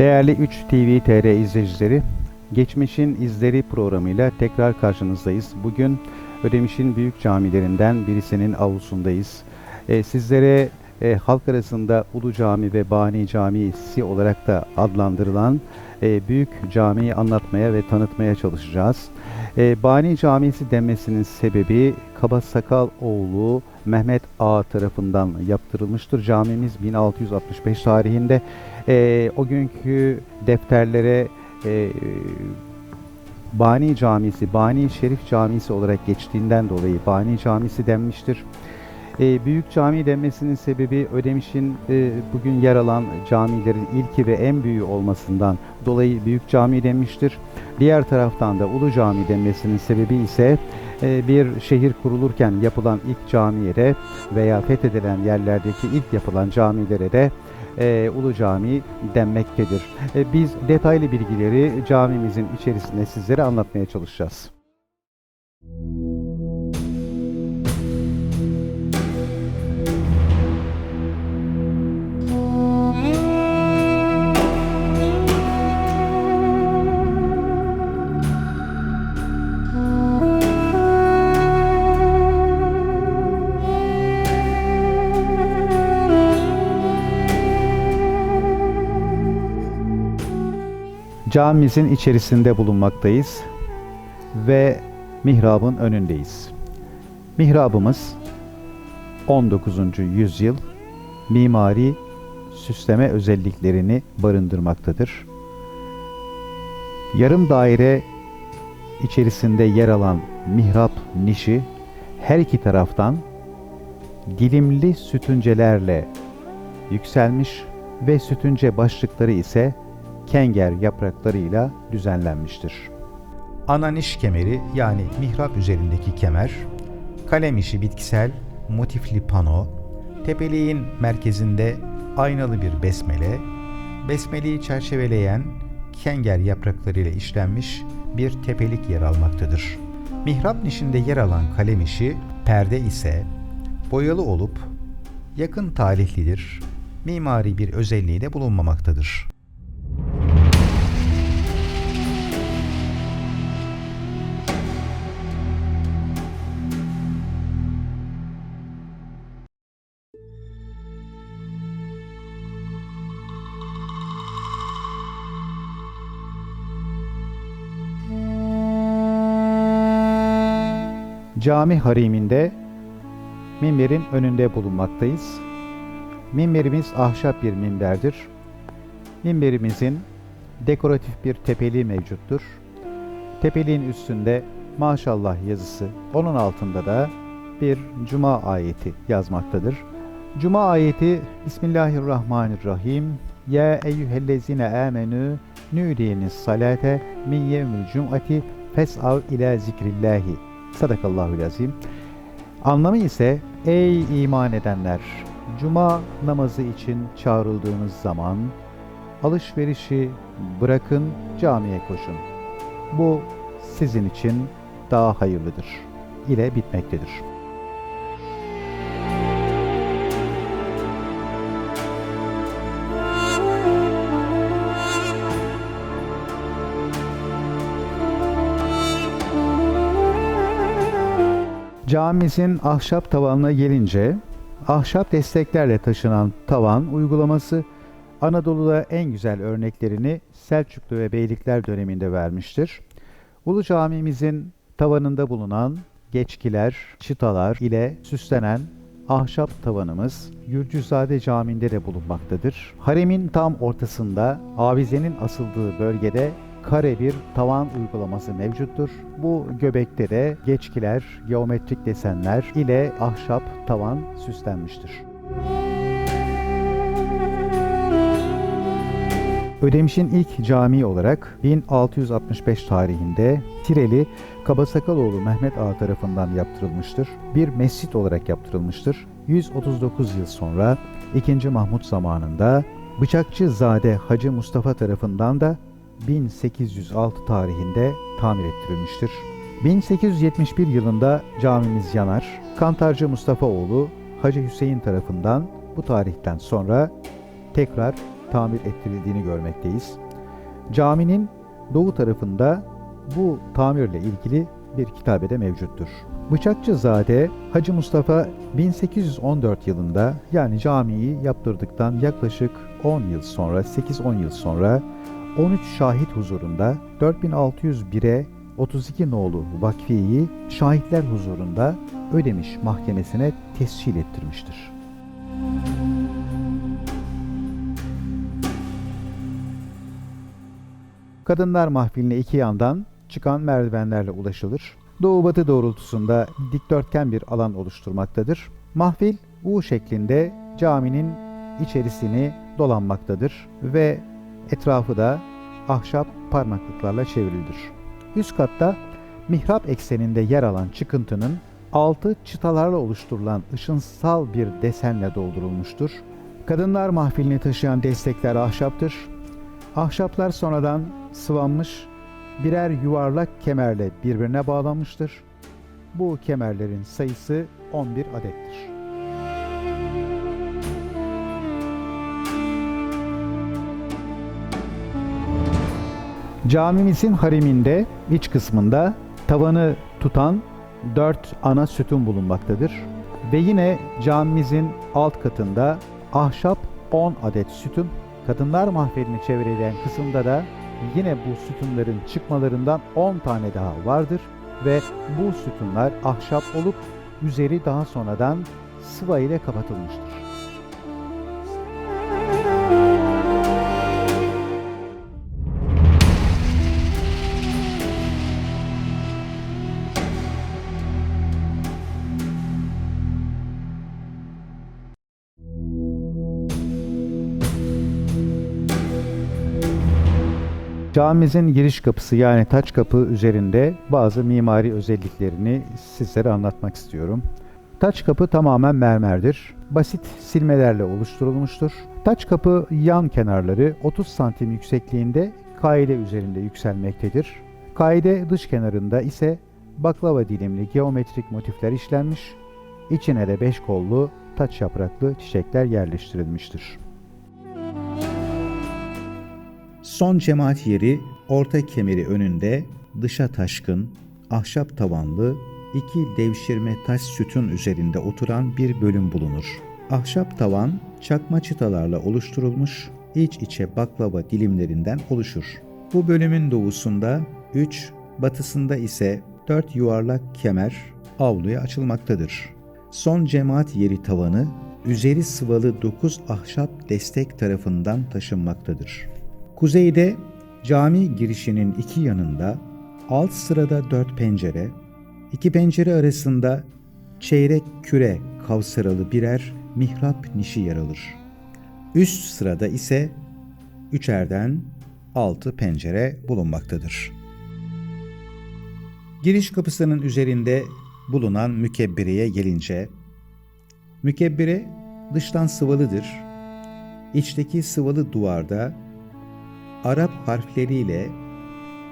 Değerli 3 TV TR izleyicileri, Geçmişin İzleri programıyla tekrar karşınızdayız. Bugün Ödemiş'in büyük camilerinden birisinin avlusundayız. Ee, sizlere e, halk arasında Ulu Cami ve Bani Camisi olarak da adlandırılan e, büyük camiyi anlatmaya ve tanıtmaya çalışacağız. E, Bani Camisi denmesinin sebebi Kaba Sakal oğlu Mehmet Ağa tarafından yaptırılmıştır. Camimiz 1665 tarihinde e, o günkü defterlere e, Bani Camisi, Bani Şerif Camisi olarak geçtiğinden dolayı Bani Camisi denmiştir. E, büyük cami denmesinin sebebi Ödemiş'in e, bugün yer alan camilerin ilki ve en büyüğü olmasından dolayı büyük cami denmiştir. Diğer taraftan da Ulu Cami denmesinin sebebi ise e, bir şehir kurulurken yapılan ilk camiye de veya fethedilen yerlerdeki ilk yapılan camilere de e, Ulu Cami denmektedir. E, biz detaylı bilgileri camimizin içerisinde sizlere anlatmaya çalışacağız. Camimizin içerisinde bulunmaktayız ve mihrabın önündeyiz. Mihrabımız 19. yüzyıl mimari süsleme özelliklerini barındırmaktadır. Yarım daire içerisinde yer alan mihrap nişi her iki taraftan dilimli sütuncelerle yükselmiş ve sütunce başlıkları ise kenger yapraklarıyla düzenlenmiştir. Ana niş kemeri yani mihrap üzerindeki kemer, kalem işi bitkisel motifli pano, tepeliğin merkezinde aynalı bir besmele, besmeleyi çerçeveleyen kenger yapraklarıyla işlenmiş bir tepelik yer almaktadır. Mihrap nişinde yer alan kalem işi, perde ise boyalı olup yakın talihlidir, mimari bir özelliği de bulunmamaktadır. Cami hariminde minberin önünde bulunmaktayız. Minberimiz ahşap bir minberdir. Minberimizin dekoratif bir tepeliği mevcuttur. Tepeliğin üstünde maşallah yazısı, onun altında da bir cuma ayeti yazmaktadır. Cuma ayeti Bismillahirrahmanirrahim. Ya eyyühellezine amenü nüdiyeniz salate min yevmil cum'ati fes'av ila zikrillahi. Sadakallahu azim. Anlamı ise ey iman edenler cuma namazı için çağrıldığınız zaman alışverişi bırakın camiye koşun. Bu sizin için daha hayırlıdır ile bitmektedir. Camimizin ahşap tavanına gelince, ahşap desteklerle taşınan tavan uygulaması Anadolu'da en güzel örneklerini Selçuklu ve Beylikler döneminde vermiştir. Ulu Camimizin tavanında bulunan geçkiler, çıtalar ile süslenen ahşap tavanımız Gürcüzade Camii'nde de bulunmaktadır. Haremin tam ortasında avizenin asıldığı bölgede kare bir tavan uygulaması mevcuttur. Bu göbekte de geçkiler, geometrik desenler ile ahşap tavan süslenmiştir. Ödemiş'in ilk camii olarak 1665 tarihinde Tireli Kabasakaloğlu Mehmet Ağa tarafından yaptırılmıştır. Bir mescit olarak yaptırılmıştır. 139 yıl sonra 2. Mahmut zamanında Bıçakçı Zade Hacı Mustafa tarafından da 1806 tarihinde tamir ettirilmiştir. 1871 yılında camimiz yanar. Kantarcı Mustafa oğlu Hacı Hüseyin tarafından bu tarihten sonra tekrar tamir ettirildiğini görmekteyiz. Caminin doğu tarafında bu tamirle ilgili bir kitabede mevcuttur. Bıçakçızade Hacı Mustafa 1814 yılında yani camiyi yaptırdıktan yaklaşık 10 yıl sonra 8-10 yıl sonra 13 şahit huzurunda 4601'e 32 nolu vakfiyeyi şahitler huzurunda Ödemiş mahkemesine tescil ettirmiştir. Kadınlar mahfiline iki yandan çıkan merdivenlerle ulaşılır. Doğu-batı doğrultusunda dikdörtgen bir alan oluşturmaktadır. Mahfil U şeklinde caminin içerisini dolanmaktadır ve etrafı da ahşap parmaklıklarla çevrilidir. Üst katta mihrap ekseninde yer alan çıkıntının altı çıtalarla oluşturulan ışınsal bir desenle doldurulmuştur. Kadınlar mahfilini taşıyan destekler ahşaptır. Ahşaplar sonradan sıvanmış birer yuvarlak kemerle birbirine bağlanmıştır. Bu kemerlerin sayısı 11 adettir. Camimizin hariminde iç kısmında tavanı tutan dört ana sütun bulunmaktadır. Ve yine camimizin alt katında ahşap 10 adet sütun, kadınlar mahfilini çevreleyen kısımda da yine bu sütunların çıkmalarından 10 tane daha vardır ve bu sütunlar ahşap olup üzeri daha sonradan sıva ile kapatılmıştır. Camimizin giriş kapısı yani taç kapı üzerinde bazı mimari özelliklerini sizlere anlatmak istiyorum. Taç kapı tamamen mermerdir. Basit silmelerle oluşturulmuştur. Taç kapı yan kenarları 30 santim yüksekliğinde kaide üzerinde yükselmektedir. Kaide dış kenarında ise baklava dilimli geometrik motifler işlenmiş. İçine de beş kollu taç yapraklı çiçekler yerleştirilmiştir. Son cemaat yeri orta kemeri önünde dışa taşkın, ahşap tavanlı, iki devşirme taş sütun üzerinde oturan bir bölüm bulunur. Ahşap tavan çakma çıtalarla oluşturulmuş iç içe baklava dilimlerinden oluşur. Bu bölümün doğusunda 3, batısında ise 4 yuvarlak kemer avluya açılmaktadır. Son cemaat yeri tavanı üzeri sıvalı 9 ahşap destek tarafından taşınmaktadır. Kuzeyde cami girişinin iki yanında alt sırada dört pencere, iki pencere arasında çeyrek küre kavsaralı birer mihrap nişi yer alır. Üst sırada ise üçerden altı pencere bulunmaktadır. Giriş kapısının üzerinde bulunan mükebbireye gelince, mükebbire dıştan sıvalıdır. İçteki sıvalı duvarda Arap harfleriyle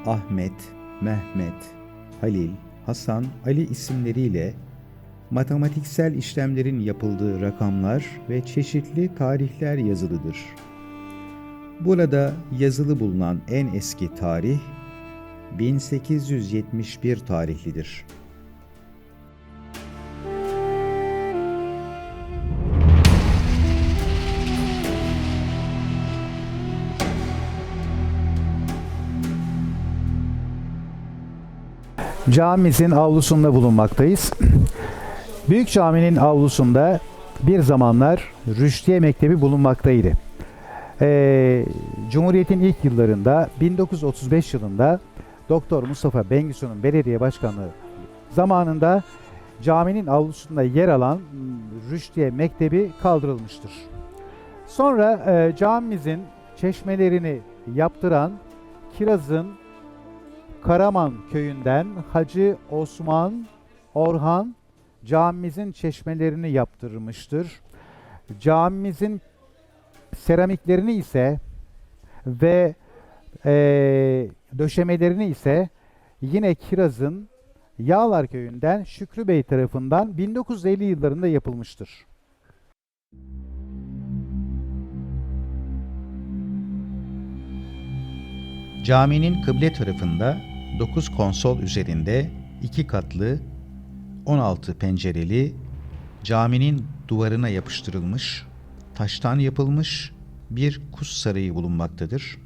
Ahmet, Mehmet, Halil, Hasan, Ali isimleriyle matematiksel işlemlerin yapıldığı rakamlar ve çeşitli tarihler yazılıdır. Burada yazılı bulunan en eski tarih 1871 tarihlidir. Camimizin avlusunda bulunmaktayız. Büyük caminin avlusunda bir zamanlar Rüştiye Mektebi bulunmaktaydı. Ee, Cumhuriyet'in ilk yıllarında 1935 yılında Doktor Mustafa Bengisu'nun belediye başkanlığı zamanında caminin avlusunda yer alan Rüştiye Mektebi kaldırılmıştır. Sonra e, camimizin çeşmelerini yaptıran Kiraz'ın Karaman köyünden Hacı Osman Orhan camimizin çeşmelerini yaptırmıştır. Camimizin seramiklerini ise ve e, döşemelerini ise yine Kiraz'ın Yağlar köyünden Şükrü Bey tarafından 1950 yıllarında yapılmıştır. Caminin kıble tarafında 9 konsol üzerinde 2 katlı 16 pencereli caminin duvarına yapıştırılmış taştan yapılmış bir kus sarayı bulunmaktadır.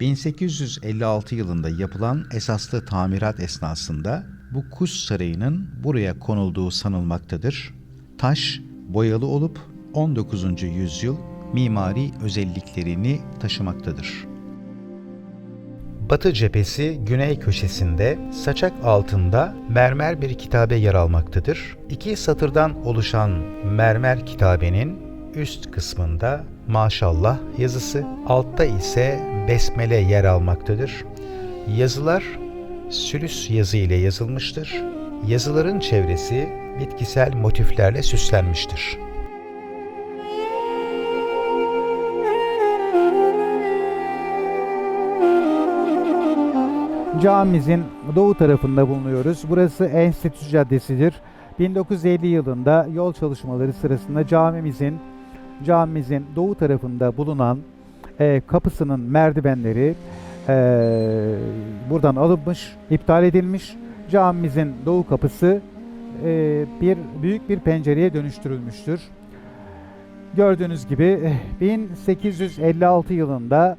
1856 yılında yapılan esaslı tamirat esnasında bu kus sarayının buraya konulduğu sanılmaktadır. Taş boyalı olup 19. yüzyıl mimari özelliklerini taşımaktadır. Batı cephesi güney köşesinde saçak altında mermer bir kitabe yer almaktadır. İki satırdan oluşan mermer kitabenin üst kısmında maşallah yazısı, altta ise besmele yer almaktadır. Yazılar sülüs yazı ile yazılmıştır. Yazıların çevresi bitkisel motiflerle süslenmiştir. Camimizin doğu tarafında bulunuyoruz. Burası Enstitü Caddesi'dir. 1950 yılında yol çalışmaları sırasında camimizin camimizin doğu tarafında bulunan e, kapısının merdivenleri e, buradan alınmış, iptal edilmiş. Camimizin doğu kapısı e, bir büyük bir pencereye dönüştürülmüştür. Gördüğünüz gibi eh, 1856 yılında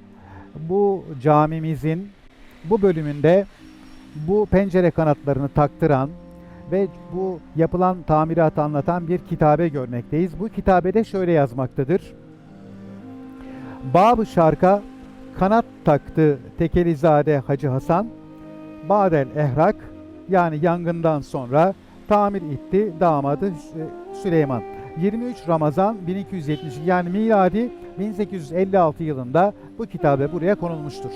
bu camimizin bu bölümünde bu pencere kanatlarını taktıran ve bu yapılan tamiratı anlatan bir kitabe görmekteyiz. Bu kitabede şöyle yazmaktadır. Bab-ı Şark'a kanat taktı Tekelizade Hacı Hasan, Badel Ehrak yani yangından sonra tamir etti damadı Sü- Süleyman. 23 Ramazan 1270 yani miladi 1856 yılında bu kitabe buraya konulmuştur.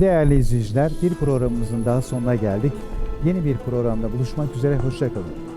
Değerli izleyiciler, bir programımızın daha sonuna geldik. Yeni bir programda buluşmak üzere, hoşçakalın.